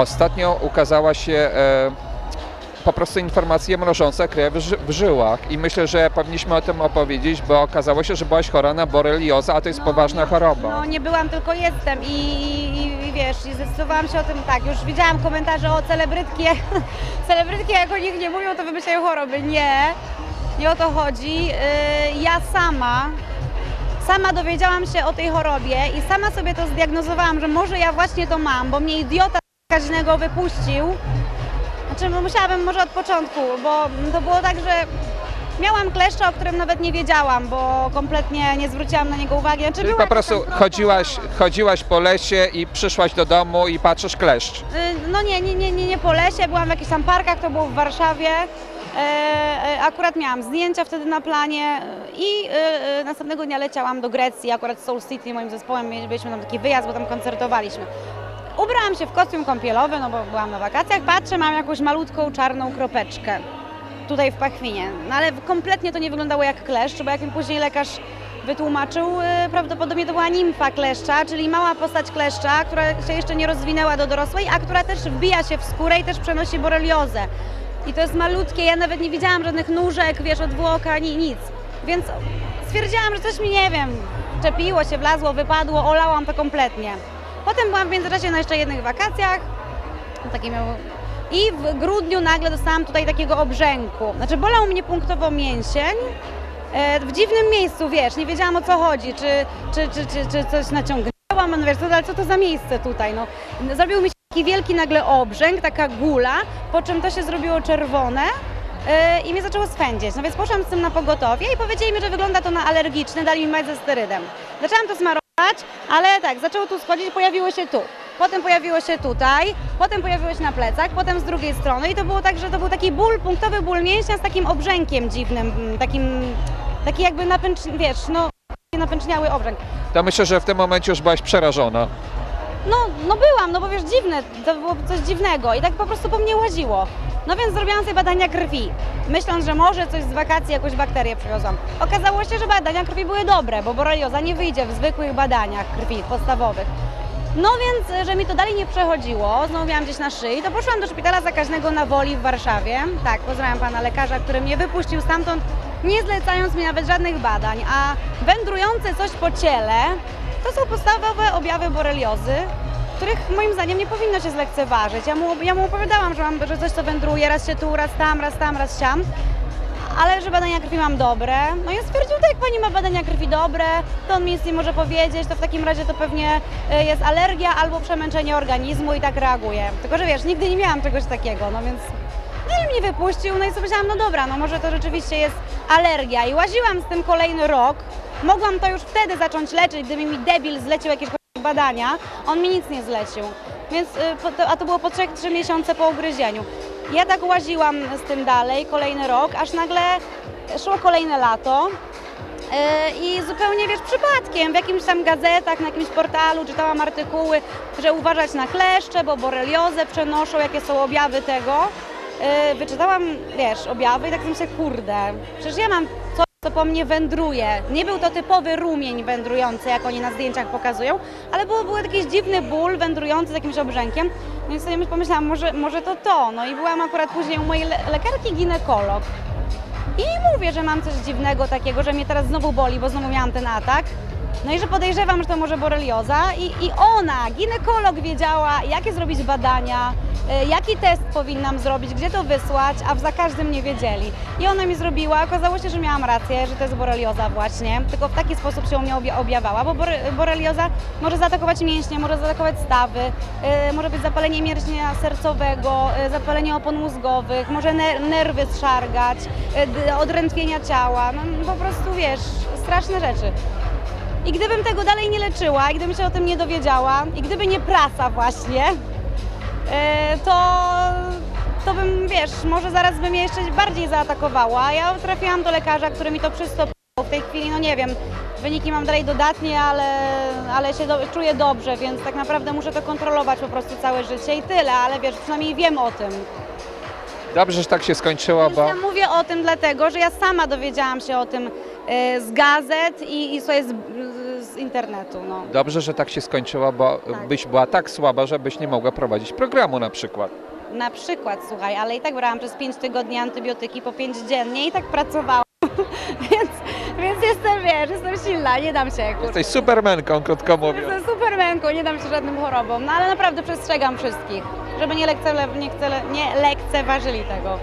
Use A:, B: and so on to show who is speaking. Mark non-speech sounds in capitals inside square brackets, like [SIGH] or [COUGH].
A: Ostatnio ukazała się e, po prostu informacja mrożąca krew w, ży- w żyłach i myślę, że powinniśmy o tym opowiedzieć, bo okazało się, że byłaś chora na boreliozę, a to jest poważna choroba.
B: No nie byłam, tylko jestem i, i, i wiesz, i zdecydowałam się o tym tak. Już widziałam komentarze o celebrytki, [LAUGHS] celebrytki jak o nich nie mówią, to wymyślają choroby. Nie, nie o to chodzi. Yy, ja sama, sama dowiedziałam się o tej chorobie i sama sobie to zdiagnozowałam, że może ja właśnie to mam, bo mnie idiota kaźnego wypuścił. Znaczy no, musiałabym może od początku, bo to było tak, że Miałam kleszcza, o którym nawet nie wiedziałam, bo kompletnie nie zwróciłam na niego uwagi. Znaczy,
A: Czyli po prostu chodziłaś, chodziłaś po lesie i przyszłaś do domu i patrzysz kleszcz.
B: Y, No nie, nie, nie, nie, nie po lesie, byłam w jakichś tam parkach, to było w Warszawie. E, e, Akurat miałam zdjęcia wtedy na planie i e, e, następnego dnia leciałam do Grecji, akurat Soul City moim zespołem, mieliśmy tam taki wyjazd, bo tam koncertowaliśmy. Ubrałam się w kostium kąpielowy, no bo byłam na wakacjach, patrzę, mam jakąś malutką czarną kropeczkę tutaj w pachwinie. No ale kompletnie to nie wyglądało jak kleszcz, bo jak mi później lekarz wytłumaczył, e, prawdopodobnie to była nimfa kleszcza, czyli mała postać kleszcza, która się jeszcze nie rozwinęła do dorosłej, a która też wbija się w skórę i też przenosi boreliozę. I to jest malutkie, ja nawet nie widziałam żadnych nóżek, wiesz, odwłoka, ani nic. Więc stwierdziłam, że coś mi, nie wiem, czepiło się, wlazło, wypadło, olałam to kompletnie. Potem byłam w międzyczasie na jeszcze jednych wakacjach, takie miało... I w grudniu nagle dostałam tutaj takiego obrzęku. Znaczy bolał mnie punktowo mięsień, e, w dziwnym miejscu, wiesz, nie wiedziałam o co chodzi, czy, czy, czy, czy, czy coś naciągnęłam, no wiesz, co, ale co to za miejsce tutaj, no. Zrobił mi się taki wielki nagle obrzęk, taka gula, po czym to się zrobiło czerwone e, i mnie zaczęło swędzić. No więc poszłam z tym na pogotowie i powiedzieli mi, że wygląda to na alergiczne, dali mi mać ze sterydem. Zaczęłam to smarować, ale tak, zaczęło tu schodzić, pojawiło się tu. Potem pojawiło się tutaj, potem pojawiło się na plecach, potem z drugiej strony i to było tak, że to był taki ból, punktowy ból mięśnia z takim obrzękiem dziwnym, mm, takim, taki jakby napęcz, wiesz, no napęczniały obrzęk.
A: To myślę, że w tym momencie już byłaś przerażona.
B: No, no byłam, no bo wiesz, dziwne, to było coś dziwnego i tak po prostu po mnie łaziło. No więc zrobiłam sobie badania krwi, myśląc, że może coś z wakacji, jakąś bakterię przywiozłam. Okazało się, że badania krwi były dobre, bo borelioza nie wyjdzie w zwykłych badaniach krwi podstawowych. No więc, że mi to dalej nie przechodziło, znowu miałam gdzieś na szyi, to poszłam do szpitala zakaźnego na Woli w Warszawie. Tak, pozdrawiam pana lekarza, który mnie wypuścił stamtąd, nie zlecając mi nawet żadnych badań. A wędrujące coś po ciele to są podstawowe objawy boreliozy, których moim zdaniem nie powinno się zlekceważyć. Ja mu, ja mu opowiadałam, że, mam, że coś co wędruje, raz się tu, raz tam, raz tam, raz siam ale że badania krwi mam dobre. No i on stwierdził, tak pani ma badania krwi dobre, to on mi nic nie może powiedzieć, to w takim razie to pewnie e, jest alergia albo przemęczenie organizmu i tak reaguje. Tylko, że wiesz, nigdy nie miałam czegoś takiego, no więc no i mnie wypuścił, no i sobie myślałam, no dobra, no może to rzeczywiście jest alergia. I łaziłam z tym kolejny rok. Mogłam to już wtedy zacząć leczyć, gdyby mi debil zlecił jakieś badania. On mi nic nie zlecił. Więc, y, a to było po 3 miesiące po ugryzieniu. Ja tak łaziłam z tym dalej, kolejny rok, aż nagle szło kolejne lato. Yy, I zupełnie wiesz, przypadkiem w jakimś tam gazetach, na jakimś portalu czytałam artykuły, że uważać na kleszcze, bo boreliozę przenoszą, jakie są objawy tego. Yy, Wyczytałam, wiesz, objawy i tak sobie kurde, przecież ja mam co po mnie wędruje. Nie był to typowy rumień wędrujący, jak oni na zdjęciach pokazują, ale był, był jakiś dziwny ból wędrujący z jakimś obrzękiem. Więc sobie pomyślałam, może, może to to. No i byłam akurat później u mojej le- lekarki ginekolog. I mówię, że mam coś dziwnego takiego, że mnie teraz znowu boli, bo znowu miałam ten atak. No i że podejrzewam, że to może borelioza i, i ona, ginekolog wiedziała, jakie zrobić badania, jaki test powinnam zrobić, gdzie to wysłać, a za każdym nie wiedzieli. I ona mi zrobiła, okazało się, że miałam rację, że to jest borelioza właśnie, tylko w taki sposób się u mnie obja- objawała, bo bore- borelioza może zaatakować mięśnie, może zaatakować stawy, y, może być zapalenie mięśnia sercowego, y, zapalenie opon mózgowych, może ner- nerwy zszargać, odrętwienia ciała, no po prostu wiesz, straszne rzeczy. I gdybym tego dalej nie leczyła, i gdybym się o tym nie dowiedziała, i gdyby nie praca właśnie, e, to, to bym, wiesz, może zaraz by mnie jeszcze bardziej zaatakowała. Ja trafiłam do lekarza, który mi to przystopował. W tej chwili, no nie wiem, wyniki mam dalej dodatnie, ale, ale się do, czuję dobrze, więc tak naprawdę muszę to kontrolować po prostu całe życie i tyle, ale wiesz, przynajmniej wiem o tym.
A: Dobrze, że tak się skończyło, bo
B: Ja mówię o tym dlatego, że ja sama dowiedziałam się o tym e, z gazet i, i sobie z, z internetu. No.
A: Dobrze, że tak się skończyło, bo
B: Tak.
A: byś była tak słaba, że byś nie mogła prowadzić programu na przykład.
B: Na przykład, słuchaj, ale i tak brałam przez 5 tygodni antybiotyki po 5 dziennie i tak pracowałam. [LAUGHS] więc, więc jestem, wiesz, jestem silna, nie dam się. kurczę.
A: Jesteś supermenką, krótko mówiąc.
B: Jestem supermenką, nie dam się żadnym chorobom, no ale naprawdę przestrzegam wszystkich, żeby nie, lekce, nie, chce, nie lekceważyli tego.